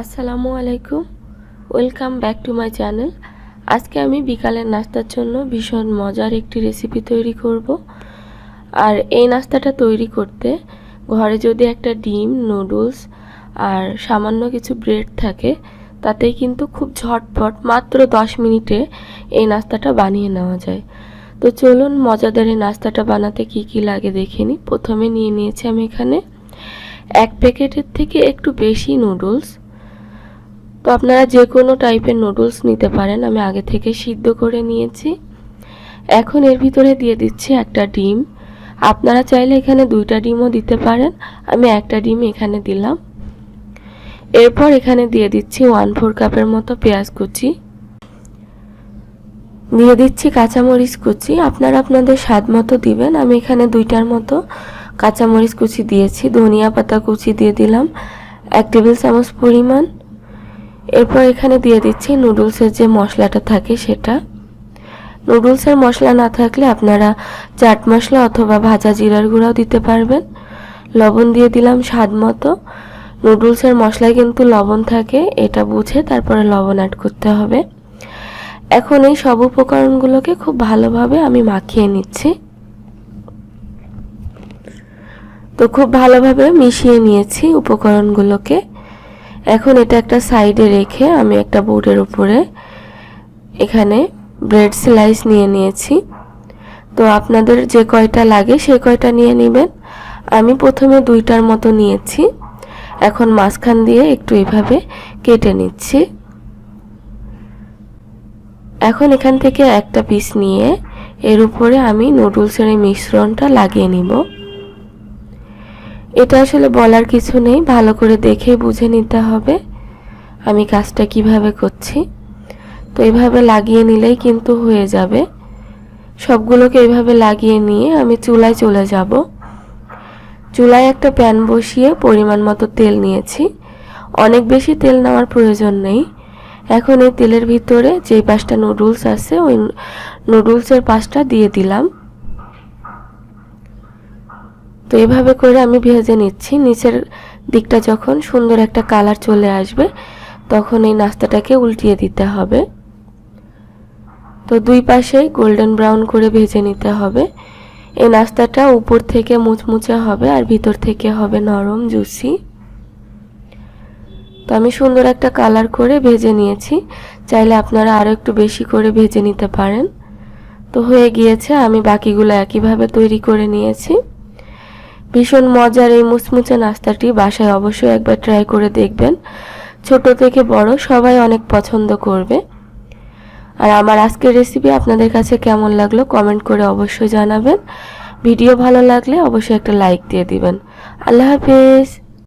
আসসালামু আলাইকুম। Welcome back to my channel আজকে আমি বিকালের নাস্তার জন্য ভীষণ মজার একটি রেসিপি তৈরি করব। আর এই নাস্তাটা তৈরি করতে ঘরে যদি একটা ডিম নুডলস আর সামান্য কিছু ব্রেড থাকে, তাতেই কিন্তু খুব ঝটপট মাত্র দশ মিনিটে এই নাস্তাটা বানিয়ে নেওয়া যায়। তো চলুন মজাদার এই নাস্তাটা বানাতে কি কি লাগে দেখে নিই প্রথমে নিয়ে নিয়েছি আমি এখানে এক প্যাকেটের থেকে একটু বেশি নুডলস তো আপনারা যে কোনো টাইপের নুডলস নিতে পারেন, আমি আগে থেকে সিদ্ধ করে নিয়েছি। এখন এর ভিতরে দিয়ে দিচ্ছি একটা ডিম। আপনারা চাইলে এখানে দুইটা ডিমও দিতে পারেন। আমি একটা ডিম এখানে দিলাম। এরপর এখানে দিয়ে দিচ্ছি ওয়ান ফোর কাপের মতো পেঁয়াজ কুচি। দিয়ে দিচ্ছি কাঁচামরিচ কুচি। আপনারা আপনাদের স্বাদ মতো দিবেন। আমি এখানে দুইটার মতো কাঁচামরিচ কুচি দিয়েছি। ধনিয়া পাতা কুচি দিয়ে দিলাম। এক টেবিল চামচ পরিমাণ। এরপর এখানে দিয়ে দিচ্ছি নুডলসের যে মশলাটা থাকে সেটা। নুডলসের মশলা না থাকলে আপনারা চাট মশলা অথবা ভাজা জিরার গুঁড়াও দিতে পারবেন। লবণ দিয়ে দিলাম স্বাদ মতো। নুডলসের মশলায় কিন্তু লবণ থাকে, এটা বুঝে তারপরে লবণ অ্যাড করতে হবে। এখন এই সব উপকরণগুলোকে খুব ভালোভাবে আমি মাখিয়ে নিচ্ছি। তো খুব ভালোভাবে মিশিয়ে নিয়েছি উপকরণগুলোকে। এখন এটা একটা সাইডে রেখে আমি একটা বোর্ডের উপরে এখানে ব্রেড স্লাইস নিয়ে নিয়েছি। তো আপনাদের যে কয়টা লাগে সে কয়টা নিয়ে নেবেন। আমি প্রথমে দুইটার মতো নিয়েছি। এখন মাঝখান দিয়ে একটু এভাবে কেটে নিচ্ছি। এখন এখান থেকে একটা পিস নিয়ে এর উপরে আমি নুডলসের এই মিশ্রণটা লাগিয়ে নিব। এটা আসলে বলার কিছু নেই, ভালো করে দেখে বুঝে নিতে হবে আমি কাজটা কীভাবে করছি। তো এভাবে লাগিয়ে নিলেই কিন্তু হয়ে যাবে। সবগুলোকে এভাবে লাগিয়ে নিয়ে আমি চুলায় চলে যাব। চুলায় একটা প্যান বসিয়ে পরিমাণ মতো তেল নিয়েছি। অনেক বেশি তেল নেওয়ার প্রয়োজন নেই। এখন এই তেলের ভিতরে যেই পাঁচটা নুডলস আছে, ওই নুডলসের পাঁচটা দিয়ে দিলাম। তো এভাবে করে আমি ভেজে নিচ্ছি। নিচের দিকটা যখন সুন্দর একটা কালার চলে আসবে, তখন এই নাস্তাটাকে উল্টিয়ে দিতে হবে। তো দুই পাশেই গোল্ডেন ব্রাউন করে ভেজে নিতে হবে। এই নাস্তাটা উপর থেকে মুচমুচে হবে আর ভিতর থেকে হবে নরম, জুসি। তো আমি সুন্দর একটা কালার করে ভেজে নিয়েছি। চাইলে আপনারা আরও একটু বেশি করে ভেজে নিতে পারেন। তো হয়ে গিয়েছে, আমি বাকিগুলো একইভাবে তৈরি করে নিয়েছি। ভীষণ মজার এই মুচমুচে নাস্তাটি বাসায় অবশ্যই একবার ট্রাই করে দেখবেন। ছোট থেকে বড় সবাই অনেক পছন্দ করবে। আর আমার আজকের রেসিপি আপনাদের কাছে কেমন লাগল কমেন্ট করে অবশ্যই জানাবেন। ভিডিও ভালো লাগলে অবশ্যই একটা লাইক দিয়ে দিবেন। আল্লাহ হাফেজ!